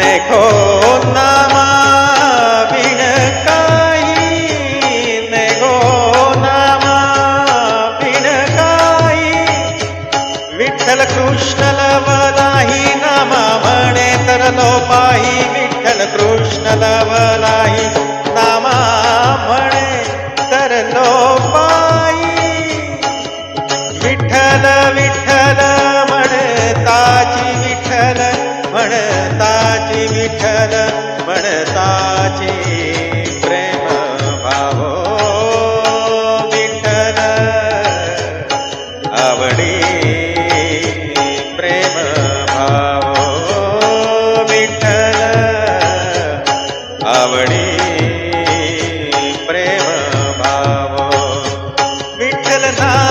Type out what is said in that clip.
नेखो नामा बिन काही नेगो नामा बिन काही विठ्ठल कृष्ण लवलाही नामा म्हणे तर लोपाही विठ्ठल कृष्ण लवलाही नामा म्हणे तर लोपाही विठ्ठल विठ्ठल म्हणताची विठ्ठल। विठ्ठलाची विठ्ठल म्हणताचे प्रेम भाव विठ्ठल. आवडी प्रेम भाव विठ्ठल. आवडी प्रेम भाव विठ्ठल ना